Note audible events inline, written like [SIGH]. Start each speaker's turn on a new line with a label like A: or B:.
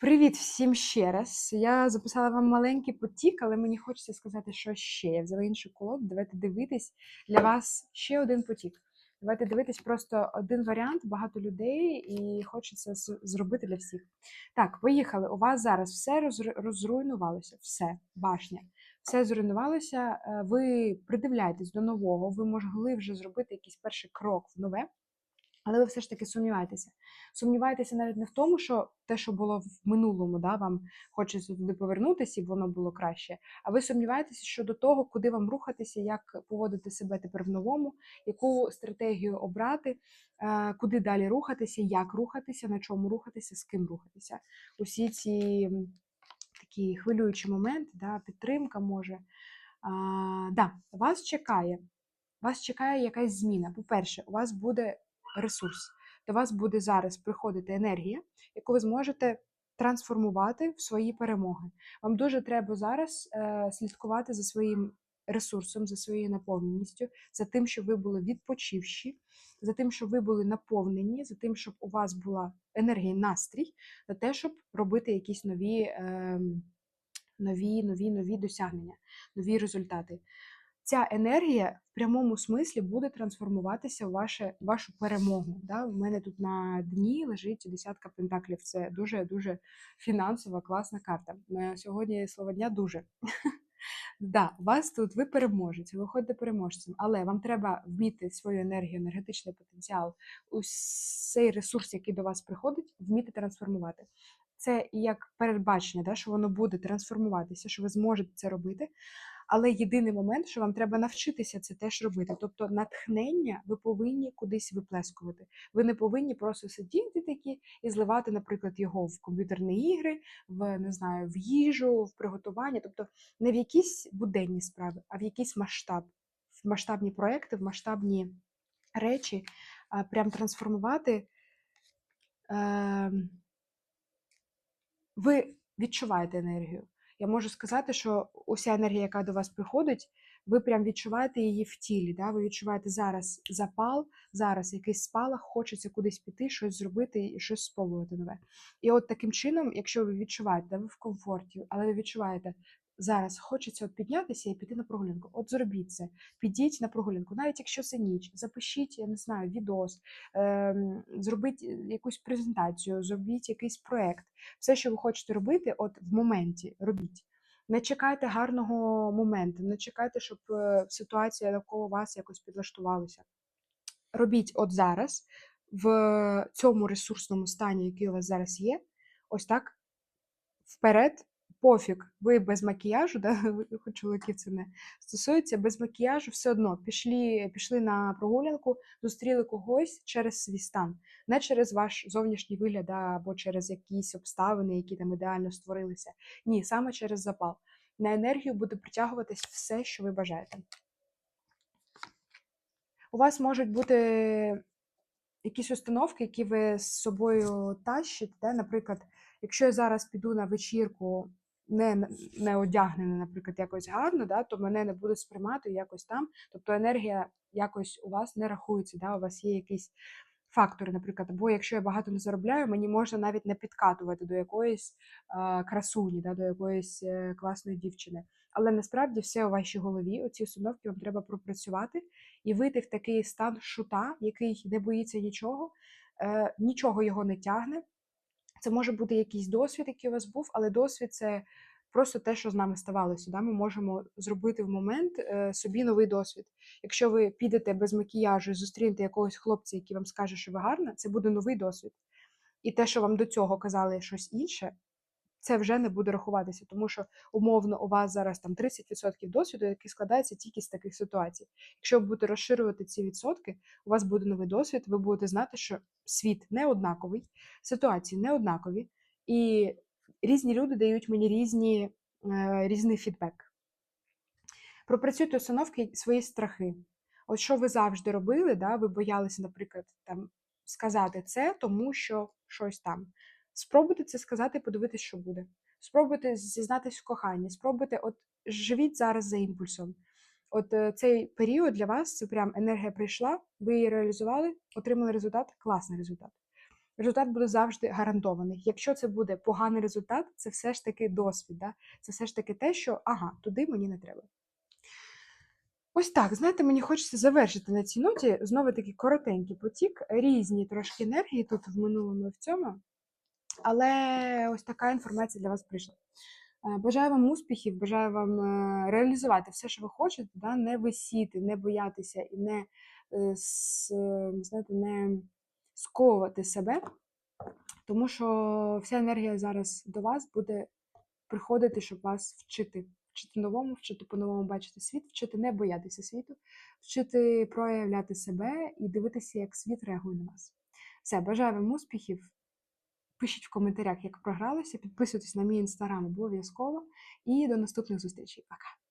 A: Привіт всім ще раз. Я записала вам маленький потік, але мені хочеться сказати, що ще. Я взяла інший колод. Давайте дивитись для вас ще один потік. Давайте дивитись просто один варіант, багато людей, і хочеться зробити для всіх. Так, поїхали. У вас зараз все розру- розруйнувалося, все, башня. Все зруйнувалося. Е, Ви придивляєтесь до нового, ви могли вже зробити якийсь перший крок в нове. Але ви все ж таки сумніваєтеся. Сумніваєтеся навіть не в тому, що те, що було в минулому, да, вам хочеться туди повернутися, і воно було краще. А ви сумніваєтеся щодо того, куди вам рухатися, як поводити себе тепер в новому, яку стратегію обрати, е, куди далі рухатися, як рухатися, на чому рухатися, з ким рухатися. Усі ці такі хвилюючі моменти, да, підтримка може. А, да, вас чекає. Вас чекає якась зміна. По-перше, у вас буде ресурс. До вас буде зараз приходити енергія, яку ви зможете трансформувати в свої перемоги. Вам дуже треба зараз е, слідкувати за своїм ресурсом, за своєю наповненістю, за тим, щоб ви були відпочивші, за тим, щоб ви були наповнені, за тим, щоб у вас була енергія, настрій на те, щоб робити якісь нові, е, нові, нові, нові досягнення, нові результати ця енергія в прямому смислі буде трансформуватися в ваше, вашу перемогу. Да? У мене тут на дні лежить десятка пентаклів. Це дуже дуже фінансова класна карта. На сьогодні слово дня дуже. [LAUGHS] Да, вас тут ви переможете, ви виходите переможцем, але вам треба вміти свою енергію, енергетичний потенціал, усей ресурс, який до вас приходить, вміти трансформувати. Це як передбачення, да, що воно буде трансформуватися, що ви зможете це робити. Але єдиний момент, що вам треба навчитися це теж робити. Тобто натхнення ви повинні кудись виплескувати. Ви не повинні просто сидіти такі і зливати, наприклад, його в комп'ютерні ігри, в не знаю, в їжу, в приготування. Тобто не в якісь буденні справи, а в якийсь масштаб, в масштабні проекти, в масштабні речі, прям трансформувати. Ем, ви відчуваєте енергію. Я можу сказати, що уся енергія, яка до вас приходить, ви прям відчуваєте її в тілі. Да? Ви відчуваєте зараз запал, зараз якийсь спалах, хочеться кудись піти, щось зробити і щось спробувати нове. І от таким чином, якщо ви відчуваєте, ви в комфорті, але ви відчуваєте, зараз хочеться от піднятися і піти на прогулянку. От зробіть це, підіть на прогулянку, навіть якщо це ніч, запишіть, я не знаю, відос, ем, зробіть якусь презентацію, зробіть якийсь проект. Все, що ви хочете робити, от в моменті робіть. Не чекайте гарного моменту, не чекайте, щоб е, ситуація навколо вас якось підлаштувалася. Робіть от зараз, в цьому ресурсному стані, який у вас зараз є, ось так вперед, пофіг, ви без макіяжу, да? [LAUGHS] чоловіків це не стосується, без макіяжу все одно пішли, пішли на прогулянку, зустріли когось через свій стан, не через ваш зовнішній вигляд або через якісь обставини, які там ідеально створилися. Ні, саме через запал. На енергію буде притягуватись все, що ви бажаєте. У вас можуть бути якісь установки, які ви з собою тащите. Да? Наприклад, якщо я зараз піду на вечірку, не, не одягнена, наприклад, якось гарно, да, то мене не буде сприймати якось там. Тобто енергія якось у вас не рахується, да? у вас є якісь фактори, наприклад, або якщо я багато не заробляю, мені можна навіть не підкатувати до якоїсь е, красуні, да, до якоїсь е, класної дівчини. Але насправді все у вашій голові, оці установки вам треба пропрацювати і вийти в такий стан шута, який не боїться нічого, е, нічого його не тягне. Це може бути якийсь досвід, який у вас був, але досвід це просто те, що з нами ставалося. Да? Ми можемо зробити в момент е, собі новий досвід. Якщо ви підете без макіяжу і зустрінете якогось хлопця, який вам скаже, що ви гарна, це буде новий досвід. І те, що вам до цього казали щось інше, це вже не буде рахуватися, тому що умовно у вас зараз там 30% досвіду, який складається тільки з таких ситуацій. Якщо ви будете розширювати ці відсотки, у вас буде новий досвід, ви будете знати, що світ не однаковий, ситуації не однакові, і різні люди дають мені різні, е, різний фідбек. Пропрацюйте установки свої страхи. От що ви завжди робили, да, ви боялися, наприклад, там сказати це, тому що щось там. Спробуйте це сказати, подивитись, що буде. Спробуйте зізнатись в коханні, спробуйте, от живіть зараз за імпульсом. От е, цей період для вас це прям енергія прийшла, ви її реалізували, отримали результат, класний результат. результат буде завжди гарантований. Якщо це буде поганий результат, це все ж таки досвід. Да? Це все ж таки те, що ага, туди мені не треба. Ось так, знаєте, мені хочеться завершити на цій ноті. Знову такий коротенький потік, різні трошки енергії тут в минулому і в цьому. Але ось така інформація для вас прийшла. Е, Бажаю вам успіхів, бажаю вам е, реалізувати все, що ви хочете, да? не висіти, не боятися і не, е, знаєте, не сковувати себе, тому що вся енергія зараз до вас буде приходити, щоб вас вчити. Вчити новому, вчити по-новому бачити світ, вчити не боятися світу, вчити проявляти себе і дивитися, як світ реагує на вас. Все, бажаю вам успіхів. Пишіть в коментарях, як програлося, підписуйтесь на мій інстаграм обов'язково. І до наступних зустрічей. Пока!